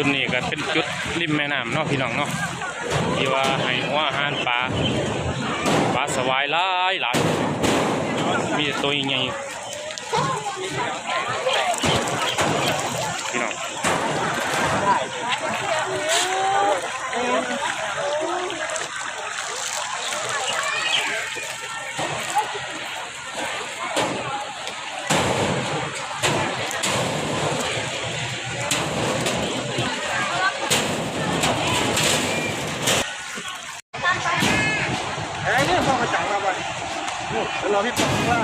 จุดนี้ก็เป็นจุดริมแม่น้ำเนาะพี่น้องเนาะที่ว่าให้หัวอาหารปลาปลาสวายหลายหลายมีตัวใหญ่พี่น้อง อ้ยเนี่ยพ่อกระจังมาไปนู่นแล้วรอพี่ปองข้างล่า